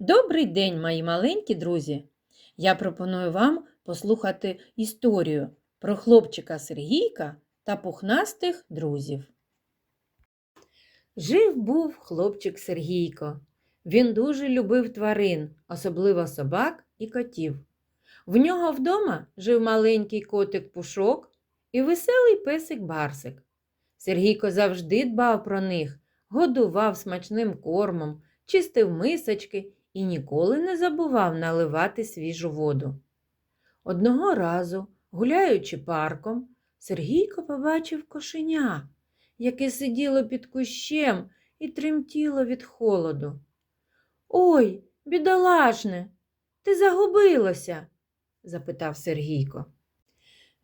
Добрий день, мої маленькі друзі! Я пропоную вам послухати історію про хлопчика Сергійка та пухнастих друзів. Жив був хлопчик Сергійко. Він дуже любив тварин, особливо собак і котів. В нього вдома жив маленький котик Пушок і веселий песик Барсик. Сергійко завжди дбав про них, годував смачним кормом, чистив мисочки і ніколи не забував наливати свіжу воду. Одного разу, гуляючи парком, Сергійко побачив кошеня, яке сиділо під кущем і тремтіло від холоду. Ой, бідолашне, ти загубилося? запитав Сергійко.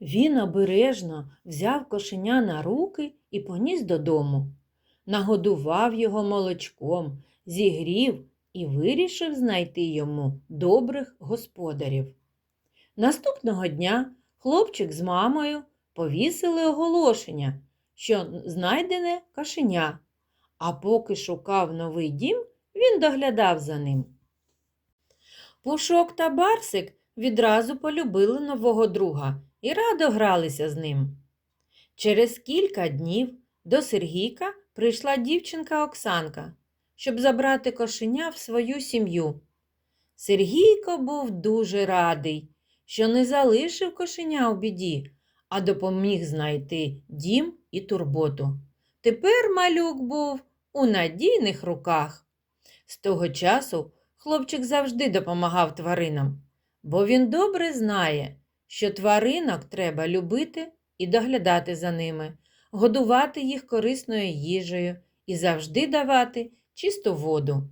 Він обережно взяв кошеня на руки і поніс додому. Нагодував його молочком, зігрів і вирішив знайти йому добрих господарів. Наступного дня хлопчик з мамою повісили оголошення, що знайдене кошеня, а поки шукав новий дім, він доглядав за ним. Пушок та Барсик відразу полюбили нового друга і радо гралися з ним. Через кілька днів до Сергійка прийшла дівчинка Оксанка, щоб забрати кошеня в свою сім'ю. Сергійко був дуже радий, що не залишив кошеня у біді, а допоміг знайти дім і турботу. Тепер малюк був у надійних руках. З того часу хлопчик завжди допомагав тваринам, бо він добре знає, що тваринок треба любити і доглядати за ними, годувати їх корисною їжею і завжди давати чисту воду.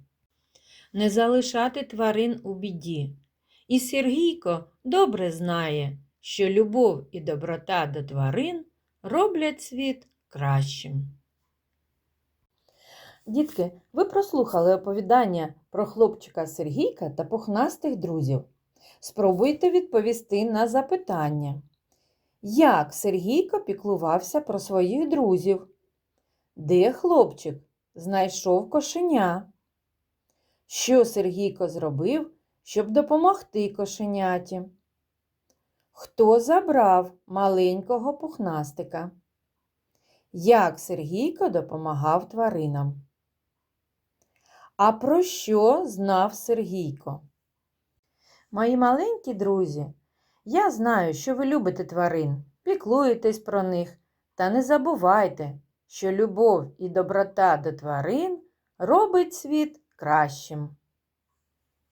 Не залишати тварин у біді. І Сергійко добре знає, що любов і доброта до тварин роблять світ кращим. Дітки, ви прослухали оповідання про хлопчика Сергійка та пухнастих друзів. Спробуйте відповісти на запитання. Як Сергійко піклувався про своїх друзів? Де хлопчик знайшов кошеня? Що Сергійко зробив, щоб допомогти кошеняті? Хто забрав маленького пухнастика? Як Сергійко допомагав тваринам? А про що знав Сергійко? Мої маленькі друзі, я знаю, що ви любите тварин, піклуєтесь про них, та не забувайте, що любов і доброта до тварин робить світ кращим.